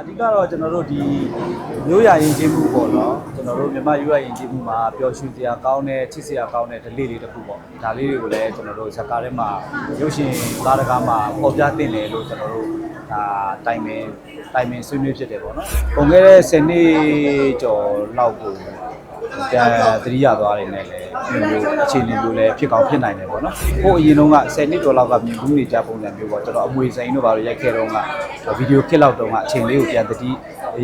အဓိကတော့ကျွန်တော်တို့ဒီမျိုးရရင်ချင်းမှုပေါ့နော်ကျွန်တော်တို့မြန်မာရိုးရရင်ချင်းမှုမှာပျော်ရွှင်စရာကောင်းတဲ့ချစ်စရာကောင်းတဲ့ဒလေးလေးတစ်ခုပေါ့ဒါလေးတွေကိုလည်းကျွန်တော်တို့ဇာတ်ကားထဲမှာရုပ်ရှင်ကားတကားမှာပေါ်ပြတင်တယ်လို့ကျွန်တော်တို့ဒါတိုင်ပင်တိုင်ပင်ဆွေးနွေးဖြစ်တယ်ပေါ့နော်ပုံခဲ့တဲ့10နှစ်ကျော်လောက်ကို ပြန်သတိရသွားတယ်နဲ့လည်းဒီလိုအခြေအနေမျိုးလည်းဖြစ်ကောင်းဖြစ်နိုင်တယ်ပေါ့နော်ဟိုအရင်တုန်းက10နှစ်ကျော်လောက်ကမြင်ဘူးနေကြပုံစံမျိုးပေါ့ကျွန်တော်အမွေစိန်တို့ဘာလို့ရိုက်ခဲ့တော့ကဗီဒီယိုခစ်လောက်တုန်းကအချိန်လေးကိုပြန်သတိ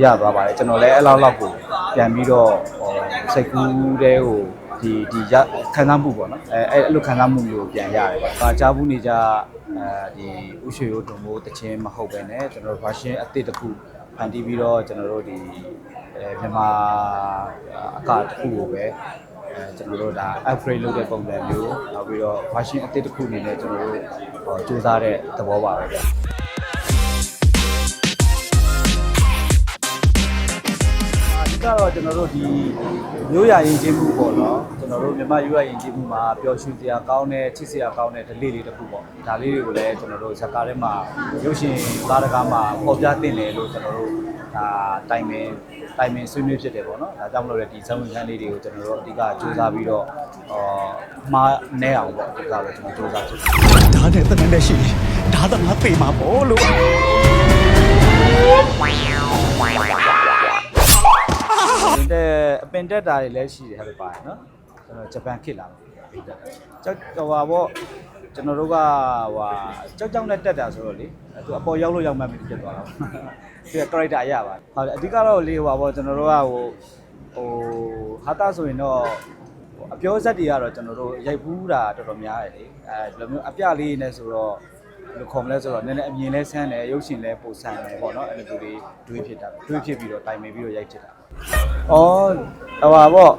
ရသွားပါတယ်ကျွန်တော်လည်းအဲ့လောက်လောက်ကိုပြန်ပြီးတော့ဟိုစိတ်ကူးတဲ့ဟိုဒီဒီရခံစားမှုပေါ့နော်အဲအဲ့အဲ့လိုခံစားမှုမျိုးကိုပြန်ရတယ်ပေါ့။ဒါကြားဘူးနေကြအဲဒီဥရွှေရိုးတုံမိုးတခြင်းမဟုတ်ပဲねကျွန်တော် version အသစ်တစ်ခုဖန်တီးပြီးတော့ကျွန်တော်တို့ဒီ အဲမြန်မာအကတစ်ခုကိုပဲအဲကျွန်တော်တို့ဒါ upgrade လုပ်တဲ့ပုံစံမျိုးနောက်ပြီးတော့ version အသစ်တစ်ခုအနေနဲ့ကျွန်တော်တို့ဟိုစူးစမ်းတဲ့သဘောပါပဲဗျာအဓိကတော့ကျွန်တော်တို့ဒီမျိုးရရင်ချင်းမှုပေါ့နော်ကျွန်တော်တို့မြန်မာရိုးရရင်ချင်းမှုမှာပျော်ရွှင်စရာကောင်းတဲ့ချစ်စရာကောင်းတဲ့ဒလေးလေးတစ်ခုပေါ့ဒါလေးတွေကိုလည်းကျွန်တော်တို့ဇာတ်ကားထဲမှာရုပ်ရှင်ကားတကားမှာပေါ်ပြတင်တယ်လို့ကျွန်တော်တို့ဒါတိုင်ပင် တိုင်ပင်ဆွေးနွေးဖြစ်တယ်ပေါ့နော်ဒါကြောင့်မလို့လည်းဒီဇာတ်ဝင်ခန်းလေးတွေကိုကျွန်တော်တို့အဓိကစူးစမ်းပြီးတော့အော်မှားနေအောင်ပေါ့အဓိကလည်းကျွန်တော်စူးစမ်းဖြစ်တယ်ဒါနဲ့တနန်းတဲ့ရှိဒါသမားပေမှာပေါ့လို့ပင်တဲ့အပင်တက်တာတွေလည်းရှိတယ်ဟုတ်ပါတယ်နော်ကျွန်တော်ဂျပန်ခေတ်လာပင်တက်တာကြောက်ဟိုပါပေါ့ ကျွန်တော်တို့ကဟိုကြောက်ကြောက်နဲ့တက်တာဆိုတော့လေသူအပေါ်ရောက်လို့ရောက်မှမဖြစ်သွားတော့သူက character အရပါဟုတ်တယ်အဓိကတော့လေဟိုပါပေါ့ကျွန်တော်တို့ကဟိုဟိုဟာတာဆိုရင်တော့အပြောဇက်တွေကတော့ကျွန်တော်တို့ရိုက်ဘူးတာတော်တော်များတယ်လေအဲဒီလိုမျိုးအပြလေးနဲ့ဆိုတော့ဘယ် လိုခေါ်မလဲဆိုတော့နည်းနည်းအမြင်လဲဆန်းတယ်ရုပ်ရှင်လဲပိုဆန်းတယ်ပေါ့နော်အဲ့လိုမျိုးတွေတွေးဖြစ်တာတွေးဖြစ်ပြီးတော့တိုင်ပင်ပြီးတော့ရိုက်ဖြစ်တာ။အော်ဟိုပါပေါ့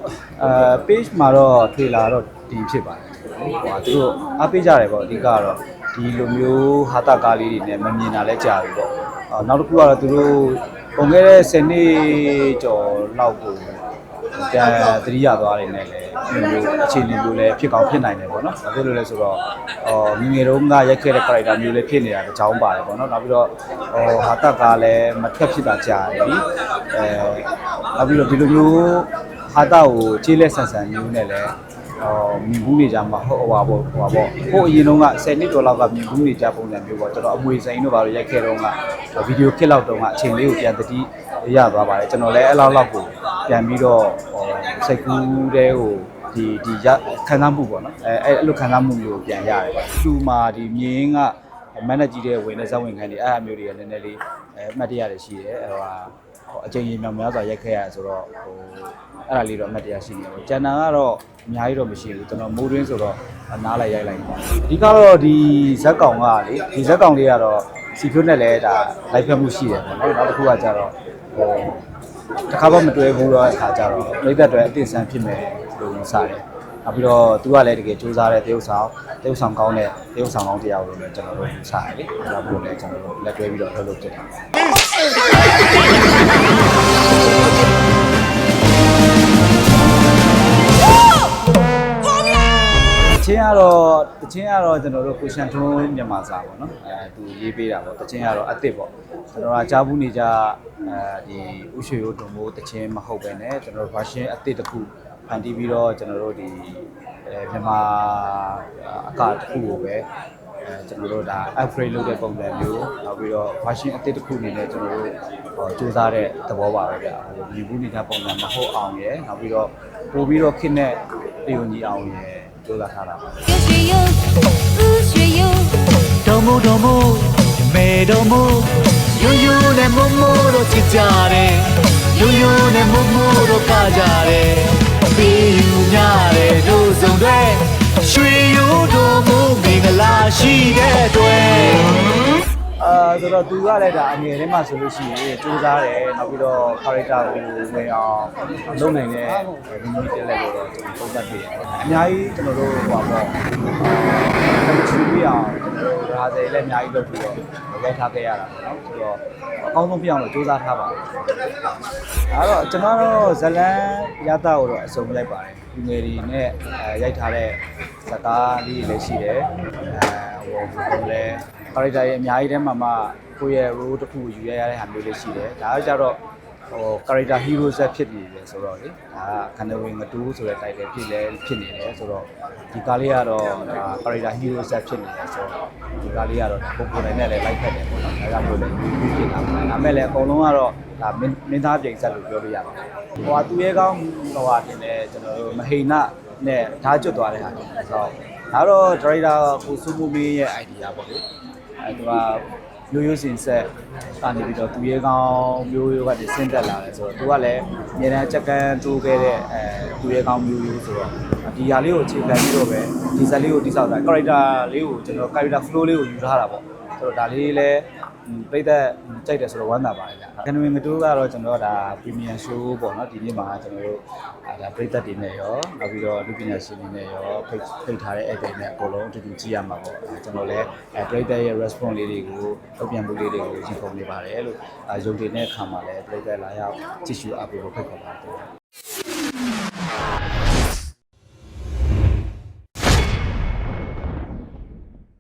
အဲ page မှာတော့ထွေလာတော့ဒီဖြစ်ပါတယ်။ဟိုသူတို့အားပေးကြတယ်ပေါ့အဓိကကတော့ဒီလိုမျိုးဟာတာကားလေးတွေနဲ့မမြင်တာလဲကြာပြီပေါ့။အော်နောက်တစ်ခုကတော့သူတို့ပုံခဲ့တဲ့10နှစ်ကျော်လောက်ကို ပြန်သတိရသွားတယ်နဲ့လည်းဒီလိုအခြေအနေမျိုးလည်းဖြစ်ကောင်းဖြစ်နိုင်တယ်ပေါ့နော်။ဘာဖြစ်လို့လဲဆိုတော့အော်ငယ်ငယ်တုန်းကရိုက်ခဲ့တဲ့ character မျိုးလည်းဖြစ်နေတာတစ်ကြောင်းပါတယ်ပေါ့နော်။နောက်ပြီးတော့ဟိုဟာတာကားလည်းမထွက်ဖြစ်တာကြာတယ်လीအဲနောက်ပြီးတော့ဒီလိုမျိုးဟာတာကိုခြေလက်ဆန်ဆန်မျိုးနဲ့လည်းအော်မြင်ဘူးနေကြမှာဟုတ်ဟွာပေါ့ဟွာပေါ့ဟိုအရင်တုန်းက10နှစ်ကျော်လောက်ကမြင်ဘူးနေကြပုံစံမျိုးပေါ့ကျွန်တော်အမွေစိန်တို့ဘာလို့ရိုက်ခဲ့တော့ကဗီဒီယိုခစ်လောက်တုန်းကအချိန်လေးကိုပြန်တတိရသွားပါတယ်ကျွန်တော်လည်းအဲ့လောက်လောက်ကို ပြန်ပြီးတော့ဟိုစိတ်ကူးတဲ့ဟိုဒီဒီရခံစားမှုပေါ့နော်အဲအဲ့လိုခံစားမှုမျိုးကိုပြန်ရတယ်ပေါ့သူမှာဒီမြင်းကမန်နေဂျီတဲ့ဝင်တဲ့ဇက်ဝင်ခိုင်းနေအဲ့အမျိုးတွေကနည်းနည်းလေးအဲအမှတ်တရတွေရှိတယ်ဟိုဟာဟိုအချိန်ကြီးမြောင်များစွာရိုက်ခဲ့ရဆိုတော့ဟိုအဲ့ဒါလေးတော့အမှတ်တရရှိနေတယ်ကျန်တာကတော့အများကြီးတော့မရှိဘူးကျွန်တော်မိုးတွင်းဆိုတော့နားလိုက်ရိုက်လိုက်ပါအဓိကတော့ဒီဇက်ကောင်ကလေဒီဇက်ကောင်လေးကတော့စီဖြိုးနဲ့လည်းဒါလိုက်ဖက်မှုရှိတယ်ပေါ့နော်နောက်တစ်ခုကကျတော့ဟို တစ်ခါမှမတွေ့ဘူးတော့အခါကျတော့ပြိသက်တွေအသိဆန်းဖြစ်မယ်လို့ယူဆတယ်။နောက်ပြီးတော့သူကလည်းတကယ်စူးစမ်းတဲ့တရုပ်ဆောင်တရုပ်ဆောင်ကောင်းတဲ့တရုပ်ဆောင်ကောင်းတရားလို့လည်းကျွန်တော်တို့ယူဆတယ်လေ။အဲဒါမျိုးလည်းကျွန်တော်တို့လက်တွဲပြီးတော့လုပ်လို့ဖြစ်တာ။ ချင်းကတော့တချင်းကတော့ကျွန်တော်တို့ကိုရှန်ထွန်းမြန်မာစာပေါ့နော်အဲသူရေးပေးတာပေါ့တချင်းကတော့အစ်စ်ပေါ့ကျွန်တော်ကကြားဘူးနေကြအဲဒီဥရွှေရိုးတုံမိုးတချင်းမဟုတ်ပဲねကျွန်တော်တို့ version အစ်စ်တစ်ခုဖန်တီးပြီးတော့ကျွန်တော်တို့ဒီအဲမြန်မာအကတစ်ခုကိုပဲအဲကျွန်တော်တို့ဒါ upgrade လုပ်တဲ့ပုံစံမျိုးနောက်ပြီးတော့ version အစ်စ်တစ်ခုအနေနဲ့ကျွန်တော်တို့ဟိုစူးစမ်းတဲ့သဘောပါပဲဗျာဟိုမြည်ဘူးနေတဲ့ပုံစံမဟုတ်အောင်ရယ်နောက်ပြီးတော့ပို့ပြီးတော့ခစ်နဲ့တယုံကြီးအောင်ရယ် စူးစမ်းထားတာပါ 有学有，无学有。 တော်မို့တော်မို့မေတော်မို့ယွယွနဲ့မမို့တော့ချစ်ကြတယ်ယွယွနဲ့မမို့တော့ကကြတယ်ပြီးယူများတယ်တို့စုံတွေရွှေရိုးတော်မို့မင်္ဂလာရှိတဲ့အတွက် အာဆိုတော့သူကလည်းဒါအငယ်ထဲမှာဆိုလို့ရှိရင်စူးစမ်းတယ်နောက်ပြီးတော့ character ကိုဝင်အောင်လုပ်နိုင်တဲ့ဒီမျိုးတက်လက်ကိုတော့ကျွန်တော်သုံးသပ်ပြတယ်အများကြီးကျွန်တော်တို့ဟိုပါပေါ့အာချူပြအောင်ကျွန်တော်တို့ရာဇယ်လည်းအများကြီးလုပ်ပြီးတော့ရိုက်ထားခဲ့ရတာပေါ့နော်ဆိုတော့အကောင်းဆုံးပြအောင်လို့စူးစမ်းထားပါတယ်အဲတော့ကျွန်တော်တို့ဇလန်ရတာကိုတော့အစုံလိုက်ပါတယ်ဒီငယ်တွေနဲ့အဲရိုက်ထားတဲ့ဇာတ်ကားလေးတွေလည်းရှိတယ်အဲဟိုဘယ်လိုလဲ character ရဲ့အများကြီးထဲမှာမှကိုယ့်ရဲ့ role တစ်ခုယူရရတဲ့ဟာမျိုးလေးရှိတယ်ဒါကကြတော့ဟို character hero set ဖြစ်နေတယ်ဆိုတော့လေဒါကခန္ဓာဝင်ငတူးဆိုတဲ့ title ဖြစ်လဲဖြစ်နေတယ်ဆိုတော့ဒီကားလေးကတော့ဒါ character hero set ဖြစ်နေတယ်ဆိုတော့ဒီကားလေးကတော့ပုံပုံတိုင်းနဲ့လည်းလိုက်ဖက်တယ်ပေါ့နော်ဒါကြောင့်မို့လဲယူပြီးဖြစ်တာပါဒါမဲ့လည်းအကုန်လုံးကတော့ဒါမင်းမင်းသားပြင်ဆက်လို့ပြောလို့ရပါတယ်ဟိုဟာသူရဲကောင်းဟိုဟာတင်တယ်ကျွန်တော်တို့မဟိနနဲ့ဓာတ်ကျွတ်သွားတဲ့ဟာတင်တယ်ဆိုတော့ဒါတော့ director ကိုစုမှုမင်းရဲ့ idea ပေါ့လေ အဲသူကရိုးရိုးစင်ဆက်ကနေပြီးတော့သူရဲကောင်းမျိုးရိုးကနေဆင်းသက်လာတယ်ဆိုတော့သူကလည်းအများအားချက်ကန်းတိုးခဲ့တဲ့အဲသူရဲကောင်းမျိုးရိုးဆိုတော့ဒီဟာလေးကိုအခြေခံပြီးတော့ပဲဒီဇက်လေးကိုတိစောက်တာ character လေးကိုကျွန်တော် character flow လေးကိုယူထားတာပေါ့ဆိုတော့ဒါလေးလည်းပြိသက်ကြိုက်တယ်ဆိုတော့ဝမ်းသာပါတယ်ဗျာ။ ကန်ဝင်ငတိုးကတော့ကျွန်တော်ဒါ premium show ပေါ့နော်ဒီနေ့မှာကျွန်တော်တို့ဒါပြိသက်တွေနဲ့ရောနောက်ပြီးတော့လူပညာရှင်တွေနဲ့ရောဖိတ်ဖိတ်ထားတဲ့ဧည့်သည်နဲ့အကုန်လုံးအတူတူကြည့်ရမှာပေါ့။ကျွန်တော်လည်းအဲပြိသက်ရဲ့ response လေးတွေကိုထုတ်ပြန်မှုလေးတွေကိုရင်ခုန်နေပါတယ်လို့ရုပ်တွေနဲ့ခံပါလဲပြိသက်လာရောက်ကြည့်ရှုအားပေးဖို့ဖိတ်ခေါ်ပါတယ်